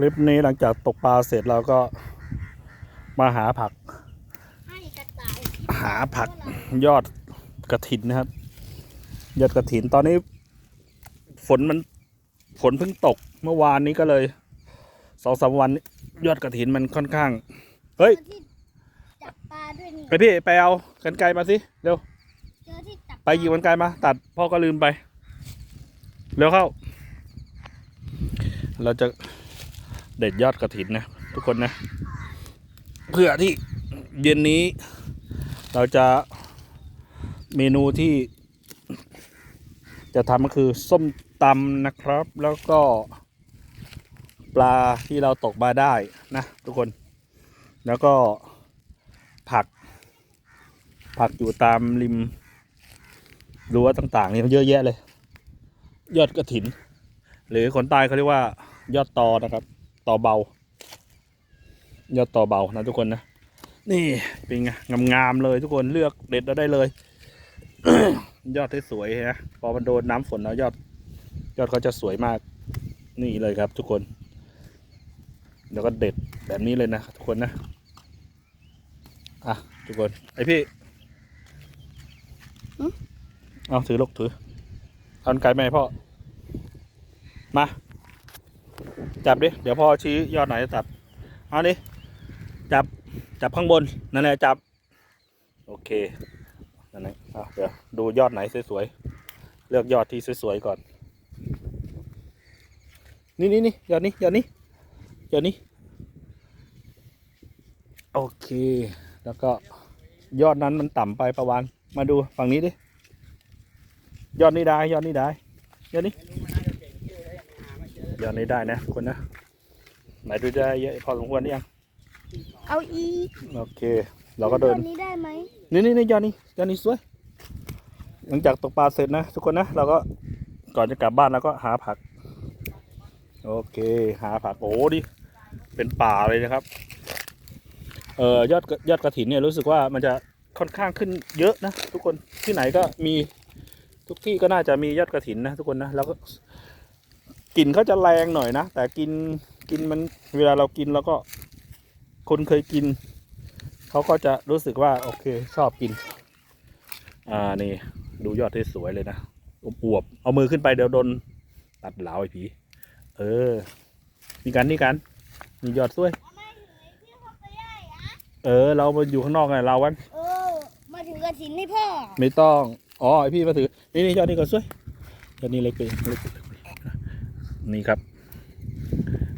คลิปนี้หลังจากตกปลาเสร็จเราก็มาหาผักให้กระต่ายหาผักยอดกระถินนะครับ ยอดกระถินตอนนี้ ฝนมันฝนเพิ่งตกเมื่อวานนี้ก็เลยสองสามวันนี้ยอดกระถินมันค่อนข้าง เฮ้ยเจอที่จับปลาด้วยนี่ไปพี่ไปเอากันไกลมาสิเร็วเจอที่จับไปหยิบกันไกลมา ตัดพ่อก็ลืมไป เร็วเข้า เราจะ เด็ดยอดกระถินนะ ทุกคนนะ เพื่อที่เย็นนี้ เราจะเมนูที่ จะทำก็คือส้มตำนะครับ แล้วก็ปลาที่เราตกมาได้นะ ทุกคน แล้วก็ผัก ผักอยู่ตามริมรั้วต่างๆนี่เยอะแยะเลย ยอดกระถิน หรือคนใต้เขาเรียกว่า ยอดตอนะครับ ตอเบา ยอดตอเบานะทุกคนนะ นี่เป็นไงงามๆเลยทุกคนเลือกเด็ดแล้วได้เลย ยอดที่สวยๆนะพอมันโดนน้ำฝนแล้วยอด ยอดเขาจะสวยมาก นี่เลยครับ ทุกคน แล้วก็เด็ดแบบนี้เลยนะทุกคนนะอะทุกคนไอพี่เอาถือลูกถือเอาไกลไหมาให้พ่อ มา จับดิ เดี๋ยวพ่อชี้ยอดไหนจะตัดเอาดิ จับ จับข้างบน นั่นแหละจับ โอเค นั่นแหละเอาเดี๋ยวดูยอดไหนสวยๆ เลือกยอดที่สวยๆก่อน นี่นี่นี่ยอดนี้ยอดนี้ยอดนี้ โอเค แล้วก็ยอดนั้นมันต่ำไปประวานมาดูฝั่งนี้ดิ ยอดนี้ได้ ยอดนี้ได้ ยอดนี้ ยอดนี้ได้นะทุกคนนะ ไหนดูได้เยอะพอสมควรหรือยัง เอาอีกโอเค เราก็เดินตัวนี้ได้ไหมนี่นี่นี่ยอดนี้ยอดนี้สวย หลังจากตกปลาเสร็จนะทุกคนนะ เราก็ก่อนจะกลับบ้านเราก็หาผัก โอเค หาผักโอ้ดิ เป็นป่าเลยนะครับ เอ่อยอดกระยอดกระถินเนี่ยรู้สึกว่ามันจะค่อนข้างขึ้นเยอะนะทุกคนที่ไหนก็มีทุกที่ก็น่าจะมียอดกระถินนะทุกคนนะแล้วก็ กลิ่นเขาจะแรงหน่อยนะ แต่กินกินมันเวลาเรากินแล้วก็ คนเคยกิน เขาก็จะรู้สึกว่า โอเค ชอบกิน อ่านี่ ดูยอดที่สวยเลยนะอวบๆเอามือขึ้นไปเดี๋ยวโดนตัดเหลาไอ้ผีเออนี่กันนี่กันนี่ยอดสวย เออ เรามาอยู่ข้างนอกไงเราวันเออ มาถึงกระถินให้พ่อ ไม่ต้อง อ๋อไอพี่มาถือนี่นี่ยอดนี่ก่อนสวยยอดนี่เล็กไปเล็กไปเล็กไป นี่ครับ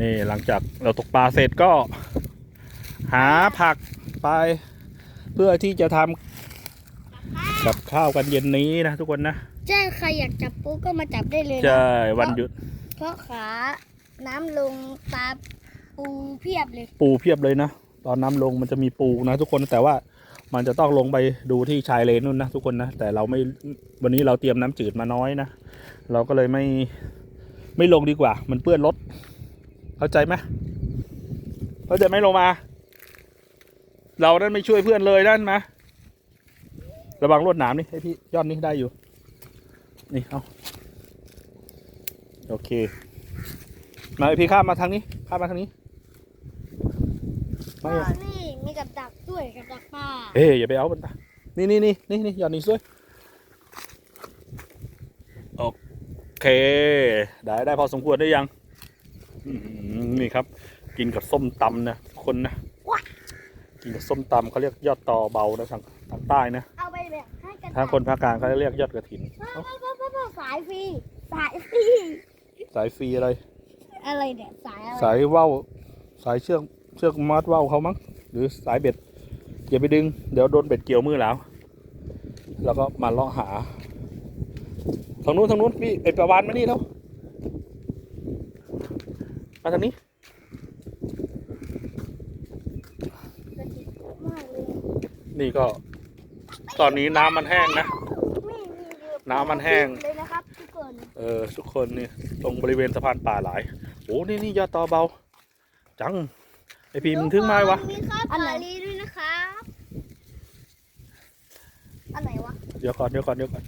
นี่หลังจากเราตกปลาเสร็จก็ หาผักไป เพื่อที่จะทำกับข้าวกันเย็นนี้นะทุกคนนะใช่ใครอยากจับปูก็มาจับได้เลยนะใช่วันหยุด เพราะขาน้ำลงปลาปูเพียบเลย ปูเพียบเลยนะตอนน้ำลงมันจะมีปูนะทุกคนแต่ว่ามันจะต้องลงไปดูที่ชายเลนนู่นนะทุกคนนะแต่เราไม่วันนี้เราเตรียมน้ำจืดมาน้อยนะ เราก็เลยไม่ ไม่ลงดีกว่า มันเปื้อนรถ เข้าใจไหมเข้าใจไหมลงมา เรานั้นไม่ช่วยเพื่อนเลยนั่นมาระวังรวดหนามนี่ให้พี่ยอดนี้ได้อยู่ นี่เอาโอเค มาพี่ข้ามมาทางนี้ข้ามมาทางนี้พ่ไม่อนี่มีกับดักด้วยกับดักปลาเอ้ยอย่าไปเอามันไปนี่นี่นี่นี่นี่หย่อนนี่ช่วยโอ เค ได้ได้พอสมควรได้ยังอื้อหือนี่ครับ กินกับส้มตำนะคนนะกินกับส้มตำเขาเรียกยอดตอเบานะทางทางใต้นะเอาไปแบบให้กระทางคนภาคกลางเขาเรียกยอดกระถินพ่อเอ้าพ่อพ่อพ่อสายฟรีสายฟรีสายฟรีอะไร อะไรเนี่ยสายอะไรสายว่าวสายเชือกเชือกมัดว่าวเขามั้งหรือสายเบ็ดอย่าไปดึง เดี๋ยวโดนเบ็ดเกี่ยวมือแล้ว แล้วก็มาเลาะหา ทางนู้นทางนู้นพี่ไอประวานมานี่แล้วมาทางนี้กระถินมากเลยนี่ก็ ตอนนี้น้ำมันแห้งนะไม่มีเรือน้ำมันแห้ง เลยนะครับทุกคนเออทุกคนนี่ตรงบริเวณสะพานป่าหลายโอ้นี่นี่ยอดตอเบา จังไอพีมึงถึงไม้วะมีข้าวสาลีด้วยนะครับอันไหนวะ เดี๋ยวก่อนเดี๋ยวก่อนเดี๋ยวก่อน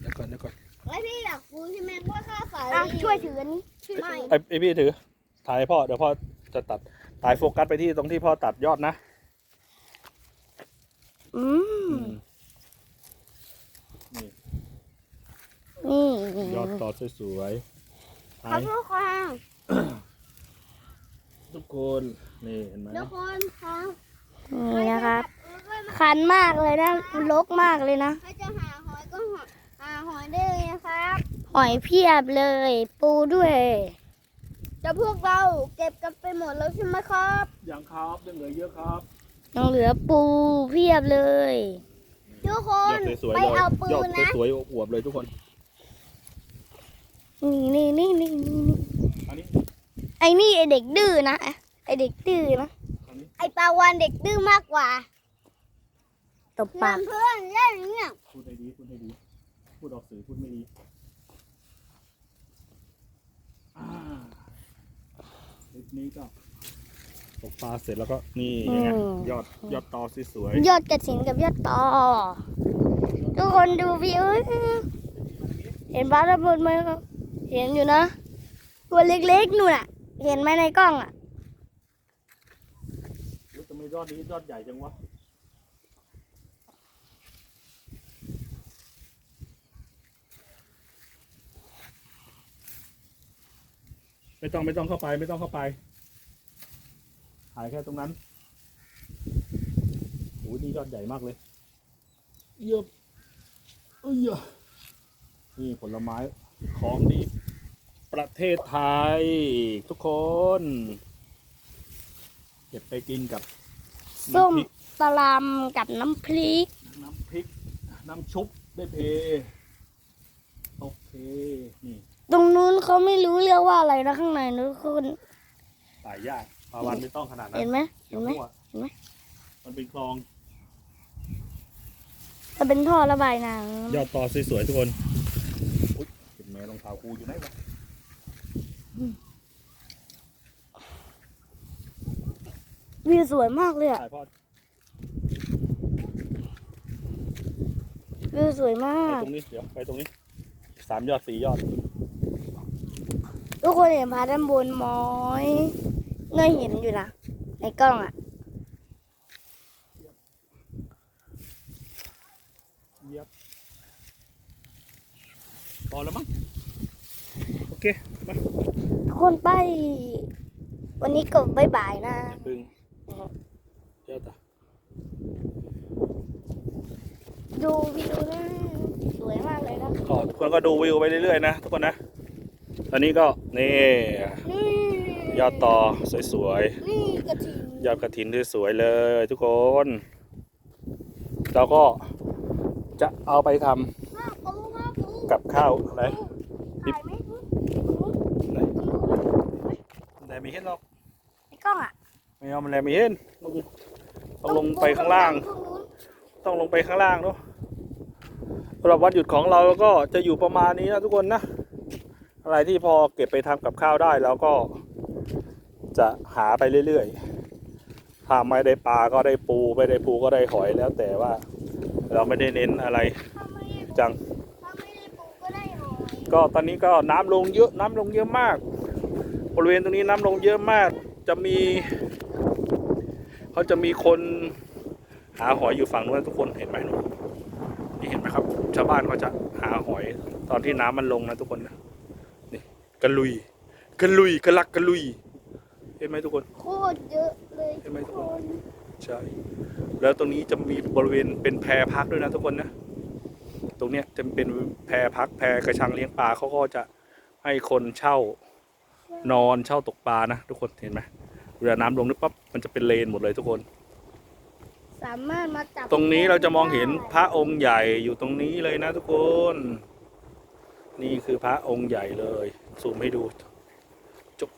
เดี๋ยวก่อนเดี๋ยวก่อน ไอ พี่อยากรู้ใช่ไหมว่าข้าวสาลีช่วยถืออันนี้ไม่ไอไอพี่ถือ ถ่ายให้พ่อ เดี๋ยวพ่อจะตัด ถ่ายโฟกัสไปที่ตรงที่พ่อตัดยอดนะ อืมนี่นี่ยอดต่อสวยๆครัถ่าบยทุกคนทุกคน นี่เห็นไหมทุกคนครับนี่นะครับ คันมากเลยนะลกมากเลยนะถ้าจะหาหอยก็หา หาหอยได้เลยนะครับหอยเพียบเลย ปูด้วยแต่พวกเราเก็บกันไปหมดแล้วใช่ไหมครับยังครับยังเหลือเยอะครับยังเหลือปูเพียบเลย ทุกคยนอดสวยๆไปเลยเอาปืยอดนนะสวยๆอวบๆเลยทุกคนนี่นี่นี่นี่นี่อันนี้ไอ้นี่ไอเด็กดื้อนะไอเด็กดื้อนะอันนี้ไอปลาวานเด็กดื้อมากกว่าตบปาก เพื่อนเล่นเนี่ยพูดให้ดีพูดให้ดี พูดออกสื่อพูดไม่ดีอ่าคลิปนี้ก็ตกปลาเสร็จแล้วก็นี่ยังไงยอดยอดตอสวยยอดกระถินกับยอดตอ ทุกคนดูวิวเห็นปลาระเบิดไหมครับ เห็นอยู่นะ ตัวเล็กๆนู่นอะ เห็นไหมในกล้องอะ ๆอุ๊ยทำไมยอดนี้ยอดใหญ่จังวะ ไม่ต้องไม่ต้องเข้าไป ไม่ต้องเข้าไปถ่ายแค่ตรงนั้นโอ้ยนี่ยอดใหญ่มากเลยเยอะเอ้ยอะนี่ผลไม้ของดี ประเทศไทย ทุกคน เก็บไปกินกับส้มน้ำพริกปลาำกับน้ำพริก น้ำพริก น้ำชุบได้เพ โอเค นี่ ตรงนู้นเขาไม่รู้เรียกว่าอะไรนะข้างในนะทุกคนตายยากปลาวันไม่ต้องขนาดนั้นเห็นไหมเห็นไหมดี๋ยวเห็นไหมมันเป็นคลองจะเป็นท่อระบายน้ยอดต่อสวยๆทุกคนอุ๊ยเห็นไหมรองเท้ากูอยู่ไหนวะำวิวสวยมากเลยอะถ่ายพ่อวิวสวยมาไปก ตรงนี้เดี๋ยวไปตรงนี้สามยอดสี่ยอด ทุกคนเห็นพาด้านบนมอยเงยเห็นอยู่นะ ในกล้องอะเยียบพอแล้วมั้งโอเคมาทุกคนไป วันนี้ก็บายบายนะพึ่งเดี๋ยวต่อดูวิวนะสวยมากเลยนะก็ทุกคนก็ดูวิวไปเรื่อยๆนะทุกคนนะ ตอนนี้ก็นี่นี่ยอดต่อสวยนี่กระถิ่นๆ ยอดกระถินสวยๆเลยทุกคน เราก็จะเอาไปทำห้าปูห้าปูกับข้าวอะไร ถ่ายไหมไหนไหนมีเห็นหรอกในกล้องอะไม่เอามันแลมีเห็นต้องต้องลงไปข้างล่างต้องลงไปข้างล่างเนาะสำหรับวันหยุดของเราก็จะอยู่ประมาณนี้นะทุกคนนะ อะไรที่พอเก็บไปทำกับข้าวได้เราก็จะหาไปเรื่อยๆถ้าไม่ได้ปลาก็ได้ปูไม่ได้ปูก็ได้หอยแล้วแต่ว่า เราไม่ได้เน้นอะไรถ้าไม่ได้จังถ้าไม่ได้ปูก็ได้หอยก็ตอนนี้ก็น้ำลงเยอะน้ำลงเยอะมาก บริเวณตรงนี้น้ำลงเยอะมาก จะมีเขาจะมีคนหาหอยอยู่ฝั่งนู้นนะทุกคนเห็นไหมนู่นนี่เห็นไหมครับ ชาวบ้านเขาจะหาหอยตอนที่น้ำมันลงนะทุกคนนะนี่ กระลุยกระลุยกระลักกระลุย เห็นไหมทุกคน โคตรเยอะเลยเห็นไหมทุกคคนนใช่ แล้วตรงนี้จะมีบริเวณเป็นแพพักด้วยนะทุกคนนะ ตรงเนี้ยจะเป็นแพพักแพกระชังเลี้ยงปลาเขาก็จะให้คนเช่านอนเช่าตกปลานะทุกคนเห็นไหมเวลาน้ำลงนึกปั๊บมันจะเป็นเลนหมดเลยทุกคน สามารถมาจับตรงนี้เราจะมองเห็นพระองค์ใหญ่อยู่ตรงนี้เลยนะทุกคน นี่คือพระองค์ใหญ่เลยซูมให้ดูจบ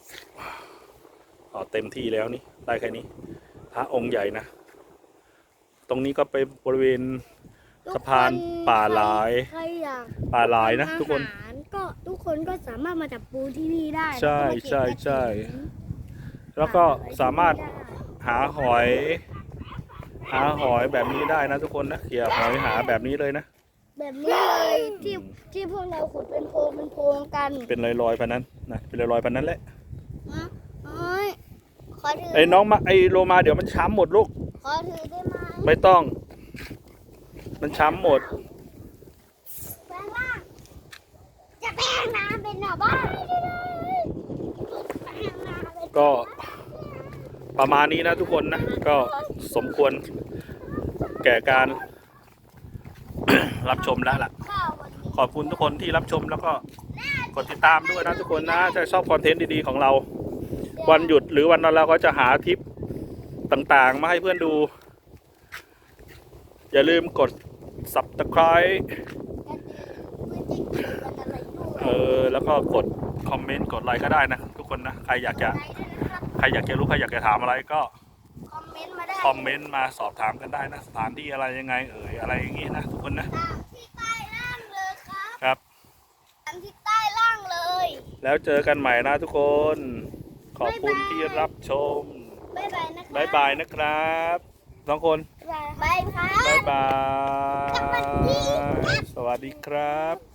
อ๋อเต็มที่แล้วนี่ได้แค่นี้ พระองค์ใหญ่นะ ตรงนี้ก็เป็นบริเวณสะพานป่าหลายใครอยากป่าหลายนะ ทุกคนอาหารก็ทุกคนก็สามารถมาจับปูที่นี่ได้ใช่แล้วก็มาเก็บใช่ใช่กระถิ่นแล้วก็สามารถหาหอย หาหอยแบบนี้ได้นะทุกคนนะเขี่ยหอยหาแบบนี้เลยนะ แบบนี้เลยที่ที่พวกเราขุดเป็นโพรงเป็นโพรงกันเป็นลอยๆไปนั้นนะเป็นลอยๆไปนั้นแหละฮะฮขอถือไอ้น้องมาไอ้โลมาเดี๋ยวมันช้ำหมดลูกขอถือได้ไหมไม่ต้อง มันช้ำหมดแปลงร่างจะแปลงน้ำเป็นหน่อบ้านแปลงน้ำเป็นก็ประมาณนี้นะทุกคนนะ ก็สมควรแก่การ รับชมแล้วล่ะข้าววันนี้ขอบคุณทุกคนที่รับชมแล้วก็กดติดตามด้วยนะทุกคนนะถ้าชอบคอนเทนต์ดีๆของเรา วันหยุดหรือวันนั้นเราก็จะหาทริปต่างๆ มาให้เพื่อนดู อย่าลืมกด subscribe เออแล้วก็กดคอมเมนต์กดไลค์ก็ได้นะ ทุกคนนะ ใครอยากจะ ใครอยากจะรู้ ใครอยากจะถามอะไรก็ คอมเมนต์มาได้คอมเมนต์มาสอบถามกันได้นะ สถานที่อะไรยังไง เอ่ยอะไรอย่างงี้นะทุกคนนะ ตามที่ใต้ล่างเลยครับครับ ตามที่ใต้ล่างเลย แล้วเจอกันใหม่นะทุกคน ขอบคุณที่รับชมบ๊ายบายนะครับบายบายนะครับสองคน บ๊ายบายครับบายบาย สวัสดีครับ